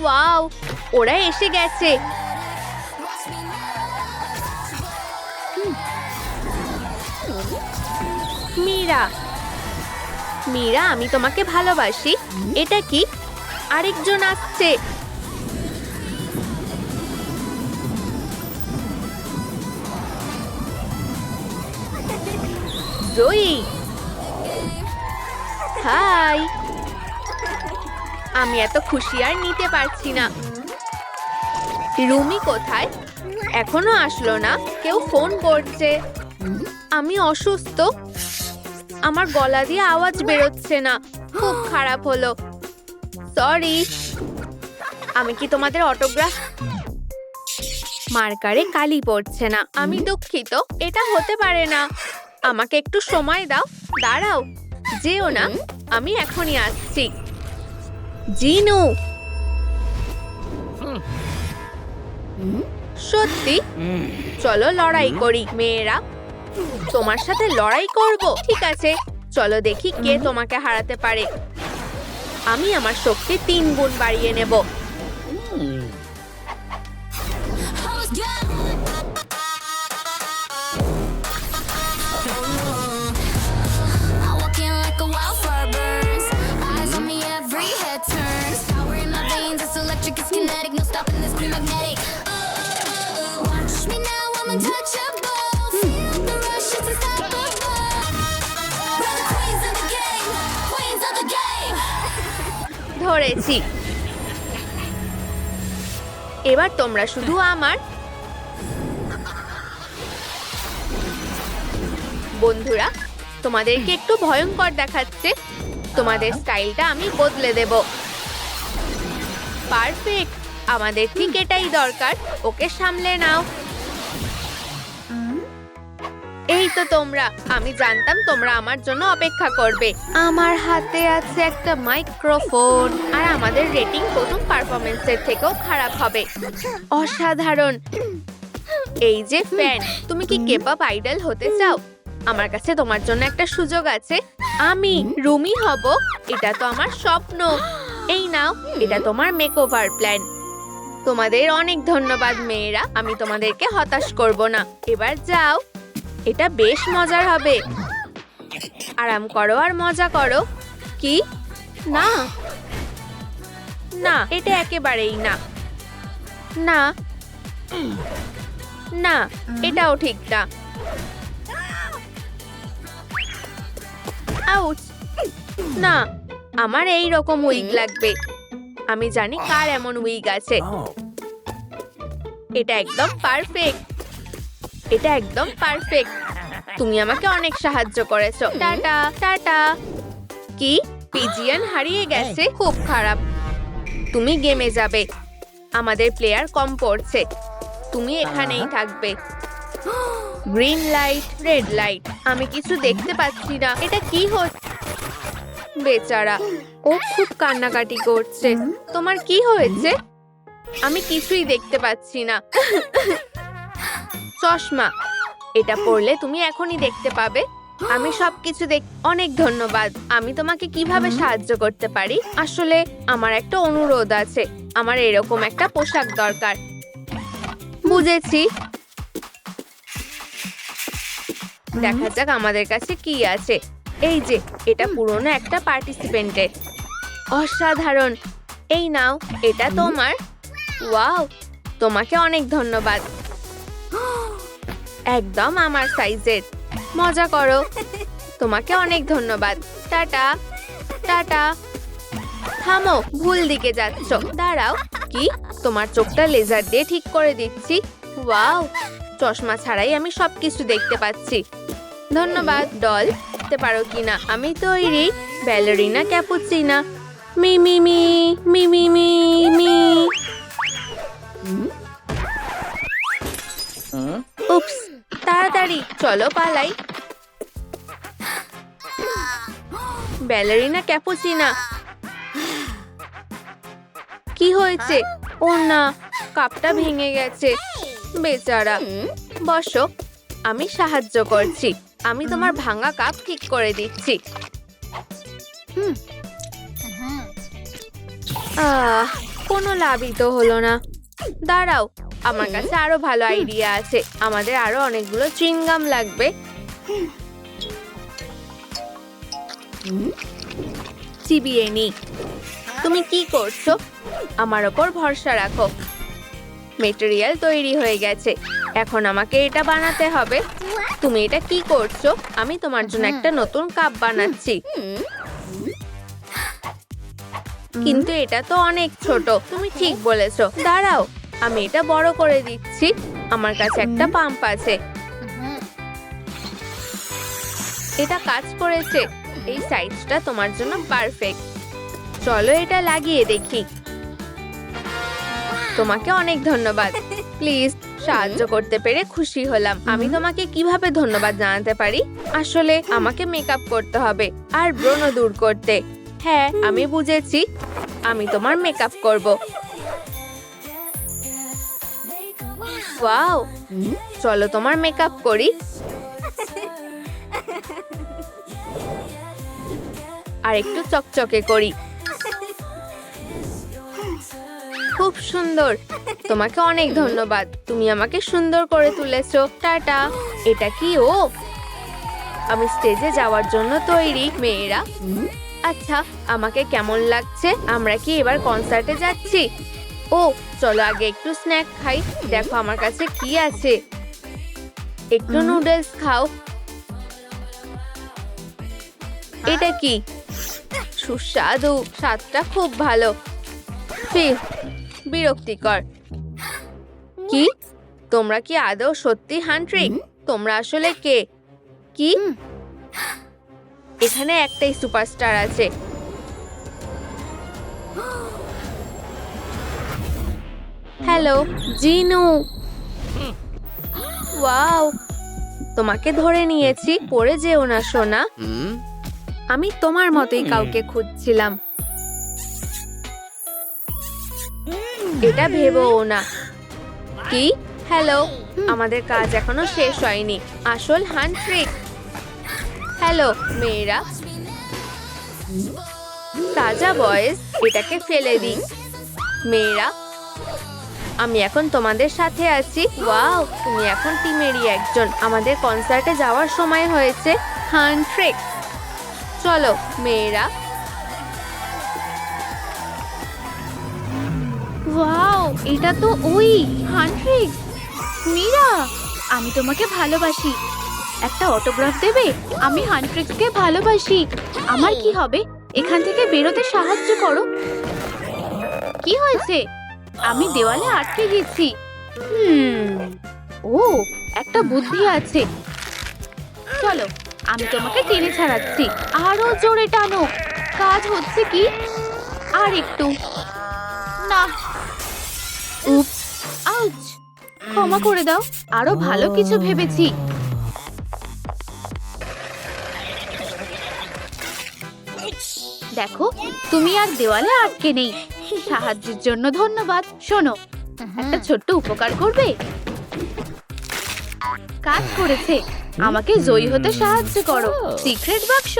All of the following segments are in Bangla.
ওয়াও, ওরা এসে গেছে। মীরা। মীরা, আমি তোমাকে ভালোবাসি। এটা কি? আরেকজন আসছে। জয়ী। হাই। আমি এত খুশি আর নিতে পারছি না। রুমি কোথায়? এখনও আসলো না। কেউ ফোন করছে। আমি অসুস্থ। আমার গলা দিয়ে আওয়াজ বেরোচ্ছে না। খুব খারাপ হলো। সরি আমি কি তোমাদের অটোগ্রাফ মার্কারে কালি পড়ছে না। আমি দুঃখিত। এটা হতে পারে না। আমাকে একটু সময় দাও। দাঁড়াও। যেও না। আমি এখনই আসছি। জিনু। সত্যি? চলো লড়াই করি, মেয়েরা। তোমার সাথে লড়াই করব, ঠিক আছে। চলো দেখি কে তোমাকে হারাতে পারে। আমি আমার শক্তি তিন গুণ বাড়িয়ে নেব। ধরেছি এবার তোমরা শুধু আমার। বন্ধুরা, তোমাদেরকে একটু ভয়ঙ্কর দেখাচ্ছে। তোমাদের স্টাইলটা আমি বদলে দেব। পারফেক্ট। আমাদের ঠিক এটাই দরকার। ওকে সামলে নাও। এই তো তোমরা। আমি জানতাম তোমরা আমার জন্য অপেক্ষা করবে। আমার হাতে আছে একটা মাইক্রোফোন, আর আমাদের রেটিং প্রথম পারফরমেন্সের থেকেও খারাপ হবে। অসাধারণ। এই যে ফ্যান, তুমি কি কেপআপ আইডল হতে চাও? আমার কাছে তোমার জন্য একটা সুযোগ আছে। আমি রুমি হব, এটা তো আমার স্বপ্ন। এই নাও, এটা তোমার মেকওভার প্ল্যান তোমাদের অনেক ধন্যবাদ, মেয়েরা। আমি তোমাদেরকে হতাশ করব না। এবার যাও। এটা বেশ মজার হবে। আরাম করো আর মজা করো। কি? না। না এটা একেবারেই না। না। না এটাও ঠিক না। আউচ। না আমার এই রকম উইক লাগবে। আমি জানি কার এমন উইক আছে। এটা একদম পারফেক্ট। এটা একদম পারফেক্ট তুমি আমাকে অনেক সাহায্য করেছ। Tata tata. কি? পিজিয়ান হারিয়ে গেছে? খুব খারাপ। তুমি গেমে যাবে। আমাদের প্লেয়ার কম পড়ছে। তুমি এখানেই থাকবে। গ্রিন লাইট রেড লাইট আমি কিছু দেখতে পাচ্ছি না। এটা কি হচ্ছে বেচারা। ও খুব কান্নাকাটি করছে। তোমার কি হয়েছে? আমি কিছুই দেখতে পাচ্ছি না। চশমা। এটা পড়লে তুমি এখনই দেখতে পাবে। আমি সবকিছু দেখ অনেক ধন্যবাদ। আমি তোমাকে কীভাবে সাহায্য করতে পারি? আসলে আমার একটা অনুরোধ আছে। আমার এরকম একটা পোশাক দরকার। বুঝেছি। দেখা যাক আমাদের কাছে কি আছে। এই যে এটা পুরনো একটা পার্টিসিপেন্টের অসাধারণ। এই নাও এটা তোমার। ওয়াও তোমাকে অনেক ধন্যবাদ। একদম আমার সাইজের। মজা করো। তোমাকে অনেক ধন্যবাদ। টাটা। টাটা। থামো ভুল দিকে যাচ্ছ। দাঁড়াও। কি? তোমার চোখটা লেজার দিয়ে ঠিক করে দিচ্ছি। ওয়াও! চশমা ছাড়াই আমি সবকিছু দেখতে পাচ্ছি। ধন্যবাদ ডল। দেখতে পারো কিনা আমি তৈরি ব্যালেরিনা ক্যাপুচিনা। মি মি মি মি মি মি মি। উপস তাড়াতাড়ি, চলো পালাই। Ballerina Cappuccina. কি হয়েছে? ও না, কাপটা ভেঙে গেছে। বেচারা, বসো, আমি সাহায্য করছি। আমি তোমার ভাঙা কাপ ঠিক করে দিচ্ছি। কোনো লাভই তো হলো না। দাঁড়াও আমার কাছে আরও ভালো আইডিয়া আছে। আমাদের আরও অনেকগুলো চুইংগাম লাগবে। চিবিয়ে নি। তুমি কি করছ? আমার ওপর ভরসা রাখো। মেটেরিয়াল তৈরি হয়ে গেছে। এখন আমাকে এটা বানাতে হবে। তুমি এটা কি করছ? আমি তোমার জন্য একটা নতুন কাপ বানাচ্ছি। কিন্তু এটা তো অনেক ছোট। তুমি ঠিক বলেছ। দাঁড়াও। আমি এটা বড় করে দিচ্ছি। আমার কাছে একটা পাম্প আছে। এটা কাজ করেছে। এই সাইজটা তোমার জন্য পারফেক্ট চলো এটা লাগিয়ে দেখি। তোমাকে অনেক ধন্যবাদ। প্লিজ সাহায্য করতে পেরে খুশি হলাম। আমি তোমাকে কীভাবে ধন্যবাদ জানাতে পারি? আসলে আমাকে মেকআপ করতে হবে আর ব্রণ দূর করতে। হ্যাঁ আমি বুঝেছি। আমি তোমার মেকআপ করব। ওয়াও। চলো তোমার মেকআপ করি। আর একটু চকচকে করি। খুব সুন্দর। তোমাকে অনেক ধন্যবাদ। তুমি আমাকে সুন্দর করে তুলেছো। টাটা। এটা কি ও? আমি স্টেজে যাওয়ার জন্য তৈরি, মেয়েরা। আচ্ছা আমাকে কেমন লাগছে? আমরা কি এবার কনসার্টে যাচ্ছি? ও চলো আগে একটু স্ন্যাক খাই। দেখো আমার কাছে কি আছে। একটু নুডলস খাও। এটা কি? সুস্বাদু স্বাদটা খুব ভালো। বিরক্তিকর। কি? তোমরা কি আদৌ সত্যি হান্ট্রি? তোমরা আসলে কে? কি? এখানে একটাই সুপারস্টার আছে। হ্যালো জিনু। ওয়াও তোমাকে ধরে নিয়েছি পড়ে যেও না সোনা। আমি তোমার মতোই কাউকে খুঁজছিলাম। এটা ভেবও না। কি? হ্যালো আমাদের কাজ এখনও শেষ হয়নি। আসল হান্ট্রিক হ্যালো মেয়েরা। তাজা বয়েস এটাকে ফেলে দিই। মেয়েরা। আমি এখন তোমাদের সাথে আছি। ওয়াও, তুমি এখন টিমেরই একজন। আমাদের কনসার্টে যাওয়ার সময় হয়েছে হান্ট্রিক চলো, মেয়েরা। ওয়াও, এটা তো ওই হান্ট্রিক মীরা, আমি তোমাকে ভালোবাসি। একটা অটোগ্রাফ দেবে, আমি হান্ট্রিক্সকে ভালোবাসি। আমার কি হবে? এখান থেকে বেরোতে সাহায্য করো। কি হয়েছে? আমি দেওয়ালে আটকে গেছি। হুম। ও, একটা বুদ্ধি আছে। চলো, আমি তোমাকে টেনে ছাড়াচ্ছি। আরও জোরে টানো। কাজ হচ্ছে কি? আর একটু। না। উপ আউচ। ক্ষমা করে দাও, আরও ভালো কিছু ভেবেছি। দেখো, তুমি আর দেওয়ালে আটকে নেই। সাহায্যের জন্য ধন্যবাদ। শোনো একটা ছোট্ট উপকার করবে। কাজ করেছে। আমাকে জয়ী হতে সাহায্য করো। সিক্রেট বাক্স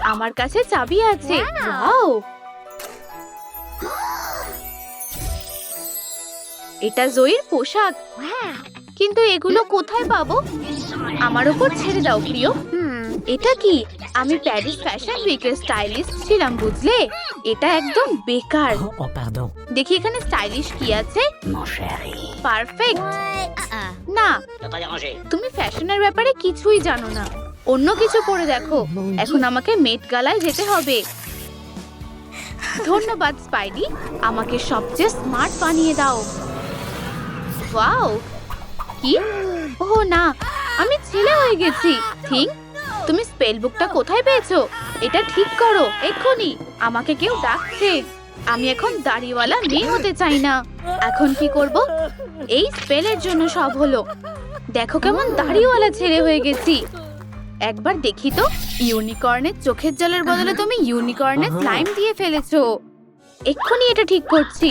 আমার কাছে চাবি আছে। ওয়াও! এটা জয়ীর পোশাক। কিন্তু এগুলো কোথায় পাবো? আমার উপর ছেড়ে দাও প্রিয়। এটা কি? আমি প্যারিস ফ্যাশন উইকের স্টাইলিস্ট ছিলাম বুঝলে? এটা একদম বেকার। Oh, দেখি এখানে স্টাইলিশ কি আছে? পারফেক্ট না. তুমি ফ্যাশনের ব্যাপারে কিছুই জানো না। অন্য কিছু পরে দেখো। এখন আমাকে মেট গালায় যেতে হবে। ধন্যবাদ স্পাইডি। আমাকে সবচেয়ে স্মার্ট বানিয়ে দাও। ওয়াও! কি? ও না আমি ছেলে হয়ে গেছি। থিং তুমি স্পেল বুকটা কোথায় পেয়েছ? এটা ঠিক করো, এক্ষুনি। আমাকে কেউ ডাকছে। আমি এখন দাড়িওয়ালা মেয়ে হতে চাই না। এখন কি করব? এই স্পেলের জন্য সব হলো। দেখো কেমন দাড়িওয়ালা ছেলে হয়ে গেছি। একবার দেখি তো ইউনিকর্নের চোখের জলের বদলে তুমি ইউনিকর্নের স্লাইম দিয়ে ফেলেছো। এক্ষুনি এটা ঠিক করছি।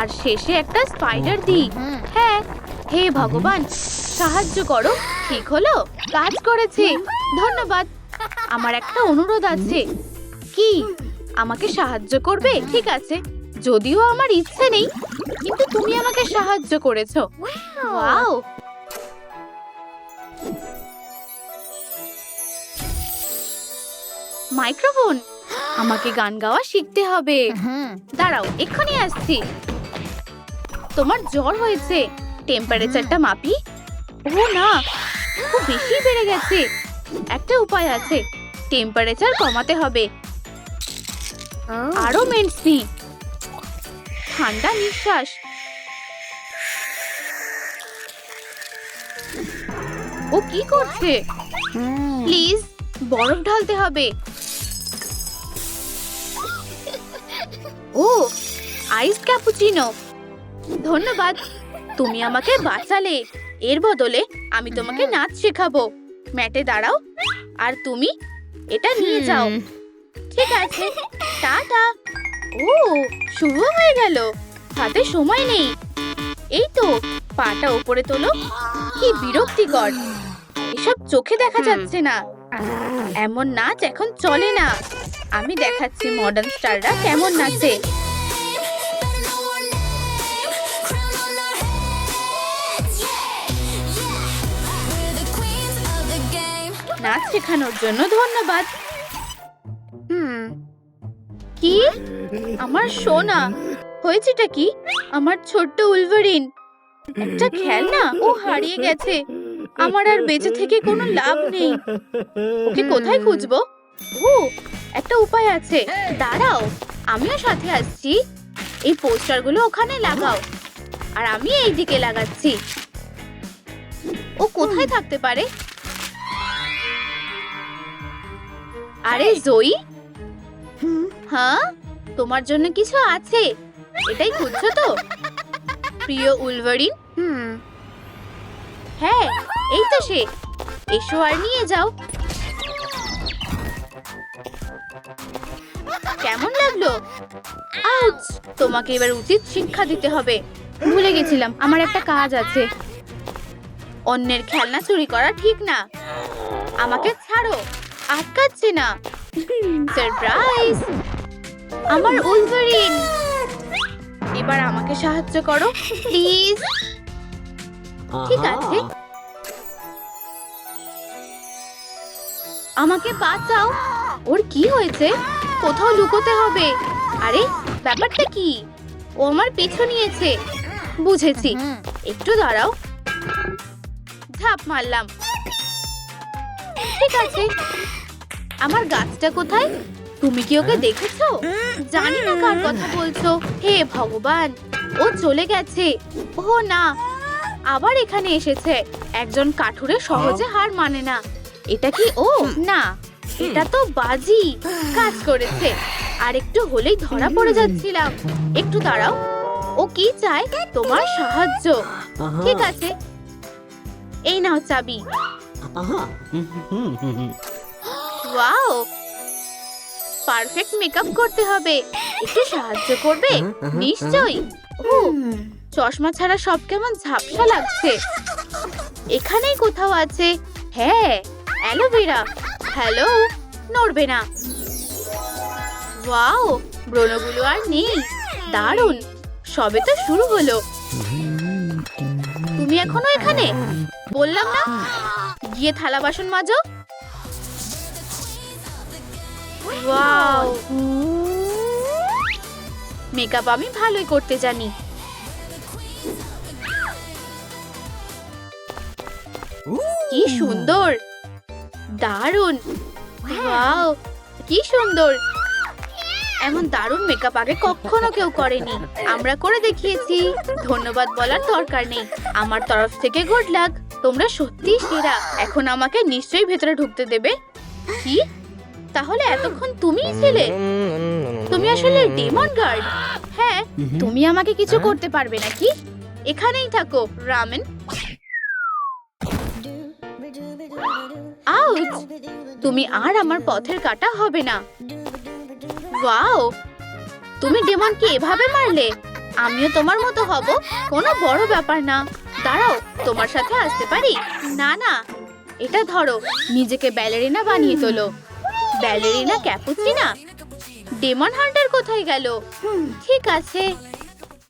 আর শেষে একটা স্পাইডার দিই। হ্যাঁ হে ভগবান। সাহায্য করো। ঠিক হলো? কাজ করেছে। ধন্যবাদ। আমার একটা অনুরোধ আছে। কি? আমাকে সাহায্য করবে? ঠিক আছে। যদিও আমার ইচ্ছে নেই কিন্তু তুমি আমাকে সাহায্য করেছ। ওয়াও! মাইক্রোফোন! আমাকে গান গাওয়া শিখতে হবে। দাঁড়াও এক্ষুনি আসছি। তোমার জ্বর হয়েছে। টেম্পারেচারটা মাপি। ও না, খুব বেশি বেড়ে গেছে। একটা উপায় আছে টেম্পারেচার কমাতে হবে। আরও মেন্সি ঠান্ডা নিঃশ্বাস। ও কি করছে? প্লিজ বরফ ঢালতে হবে। ও আইস ক্যাপুচিনো ধন্যবাদ, তুমি আমাকে বাঁচালে। এর বদলে আমি তোমাকে নাচ শেখাবো। ম্যাটে দাঁড়াও। আর তুমি এটা নিয়ে যাও। ঠিক আছে। টাটা। ও শুরু হয়ে গেল। হাতে সময় নেই। এই তো পাটা উপরে তোলো। কি বিরক্তিকর। এসব চোখে দেখা যাচ্ছে না। এমন নাচ এখন চলে না। আমি দেখাচ্ছি মডার্ন স্টাররা কেমন নাচে। শেখানোর জন্য ধন্যবাদ। হুম। কি? আমার সোনা। হয়েছেটা কি? আমার ছোট্ট উলভারিন। একটা খেলনা? ও হারিয়ে গেছে। আমার আর বেঁচে থেকে কোনো লাভ নেই। ওকে কোথায় খুঁজবো? ও একটা উপায় আছে। দাঁড়াও আমিও সাথে আসছি। এই পোস্টারগুলো ওখানে লাগাও। আর আমি এই দিকে লাগাচ্ছি। ও কোথায় থাকতে পারে? আরে জয়ী। হ্যাঁ? তোমার জন্য কিছু আছে। এটাই খুঁজছো তো? প্রিয় উলভারিন? হুম। হ্যাঁ এই তো সে। এসো আর নিয়ে যাও। কেমন লাগল? আউচ তোমাকে এবার উচিত শিক্ষা দিতে হবে। ভুলে গেছিলাম আমার একটা কাজ আছে। অন্যের খেলনা চুরি করা ঠিক না। আমাকে ছাড়ো। আটকাচ্ছে না। সারপ্রাইজ আমার উলভারিন এবার আমাকে সাহায্য করো প্লিজ ঠিক আছে। আমাকে বাঁচাও। ওর কি হয়েছে? কোথাও লুকোতে হবে। আরে ব্যাপারটা কি? ও আমার পিছু নিয়েছে। বুঝেছি। একটু দাঁড়াও। ঝাপ মারলাম। ঠিক আছে। আমার গাছটা কোথায়? তুমি কি ওকে দেখেছ? জানি না কার কথা বলছো। হে ভগবান ও চলে গেছে। ও না আবার এখানে এসেছে। একজন কাঠুরে সহজে হার মানে না। এটা কি ও? না এটা তো বাজি। কাজ করেছে। আর একটু হলেই ধরা পড়ে যাচ্ছিলাম। একটু দাঁড়াও। ও কি চায়? তোমার সাহায্য। ঠিক আছে। এই নাও চাবি। ওয়াও পারফেক্ট মেকআপ করতে হবে। একটু সাহায্য করবে? নিশ্চয়ই। ও চশমা ছাড়া সব কেমন ঝাপসা লাগছে। এখানেই কোথাও আছে। হ্যাঁ অ্যালোভেরা হ্যালো নড়বে না। ওয়াও ব্রণগুলো আর নেই। দারুণ। সবে তো শুরু হলো। তুমি এখনও এখানে? বললাম না? গিয়ে থালা বাসন মাজো। ওয়াও। মেকআপ আমি ভালোই করতে জানি। কি সুন্দর। দারুণ। ওয়াও কি সুন্দর। এমন দারুণ মেকআপ আগে কখনো কেউ করেনি। আমরা করে দেখিয়েছি। ধন্যবাদ বলার দরকার নেই। আমার তরফ থেকে গুড লাক তোমরা সত্যিই সেরা। এখন আমাকে নিশ্চয়ই ভেতরে ঢুকতে দেবে। কি? তাহলে এতক্ষণ তুমিই ছিলে? তুমি আসলে ডিমন গার্ড হ্যাঁ তুমি আমাকে কিছু করতে পারবে নাকি? এখানেই থাকো রামেন। আউট তুমি আর আমার পথের কাটা হবে না। ওয়াও! তুমি ডেমনকে এভাবে মারলে? আমিও তোমার মতো হব? কোনো বড় ব্যাপার না। দাঁড়াও, তোমার সাথে আসতে পারি? না না, এটা ধরো, নিজেকে ব্যালেরিনা বানিয়ে তোলো। Ballerina Cappuccina? ডেমন হান্টার কোথায় গেল? ঠিক আছে